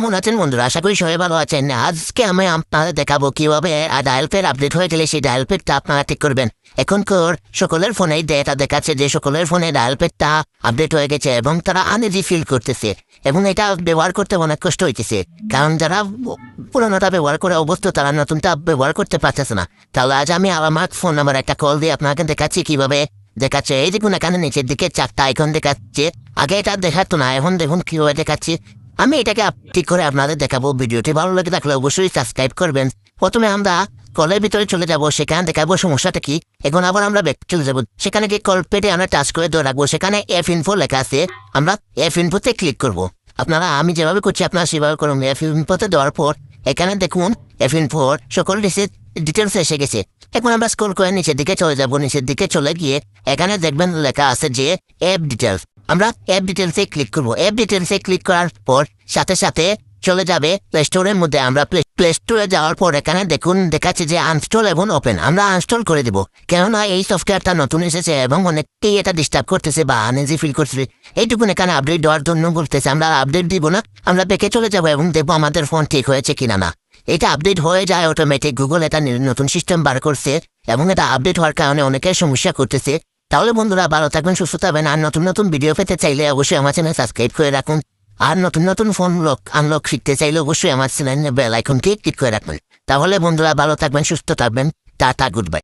কেমন আছেন বন্ধুরা? আশা করি সবাই ভালো আছেন। আজকে আমি আপনারা দেখাবো কীভাবে ডায়াল প্যাড আপডেট হয়ে গেলে সেই ডায়াল প্যাডটা আপনারা ঠিক করবেন। এখনকার সকলের ফোনে ডেটা দেখাচ্ছে যে সকলের ফোনে ডায়াল প্যাডটা আপডেট হয়ে গেছে এবং তারা আনইজি ফিল করতেছে এবং এটা ব্যবহার করতে অনেক কষ্ট হইতেছে। কারণ যারা পুরোনোটা ব্যবহার করে অবস্থা তারা নতুনটা ব্যবহার করতে পারতেছে না। তাহলে আজ আমি আমার ফোন নাম্বার একটা কল দিয়ে আপনাকে দেখাচ্ছি কীভাবে দেখাচ্ছে। এই দেখুন, এখানে নিচের দিকে চারটা আইকন দেখাচ্ছে। আগে এটা দেখাতো না, এখন দেখুন কীভাবে দেখাচ্ছি। আমি এটাকে ঠিক করে আপনাদের দেখাবো ভিডিওটি। ভালো লাগে থাকলে অবশ্যই সাবস্ক্রাইব করবেন। প্রথমে আমরা কলের ভিতরে চলে যাব। সেখানে দেখাবো সমস্যাটা কি। এখন আবার আমরা ব্যাক চলে যাব। সেখানে গিয়ে কল পেটে আমরা টাচ করে ধরে রাখব। সেখানে এফ ইনফো লেখা আছে। আমরা এফ ইনফোতে ক্লিক করব। আপনারা, আমি যেভাবে করছি, আপনারা সেভাবে করুন। এফ ইনফোতে দেওয়ার পর, এখানে দেখুন এফ ইনফোর সকল রিসিট ডিটেলস এসে গেছে। এখন আমরা স্ক্রল করে নিচের দিকে চলে যাব। নিচের দিকে চলে গিয়ে এখানে দেখবেন লেখা আছে যে অ্যাপ ডিটেলস আমরা অ্যাপ ডিটেলসে ক্লিক করব। অ্যাপ ডিটেলসে ক্লিক করার পর সাথে সাথে চলে যাবে প্লে স্টোরের মধ্যে। আমরা প্লে স্টোরে যাওয়ার পর এখানে দেখুন, দেখাচ্ছে যে আনস্টল এবং ওপেন আমরা আনস্টল করে দেবো। কেননা এই সফটওয়্যারটা নতুন এসেছে এবং অনেককেই এটা ডিস্টার্ব করতেছে বা আনইজি ফিল করতেছে। এইটুকুন এখানে আপডেট দেওয়ার জন্য বলতেছে, আমরা আপডেট দিব না, আমরা বেঁকে চলে যাব এবং দেখব আমাদের ফোন ঠিক হয়েছে কিনা না। এটা আপডেট হয়ে যায় অটোমেটিক গুগল এটা নতুন সিস্টেম বার করছে এবং এটা আপডেট হওয়ার কারণে অনেকের সমস্যা করতেছে। তাহলে বন্ধুরা ভালো থাকবেন, সুস্থ থাকবেন। আর নতুন নতুন ভিডিও পেতে চাইলে অবশ্যই আমার চ্যানেল সাবস্ক্রাইব করে রাখুন। আর নতুন নতুন ফোন লক আনলক শিখতে চাইলে অবশ্যই আমার চ্যানেল বেল ক্লিক করে রাখবেন তাহলে বন্ধুরা ভালো থাকবেন, সুস্থ থাকবেন। Tata good bye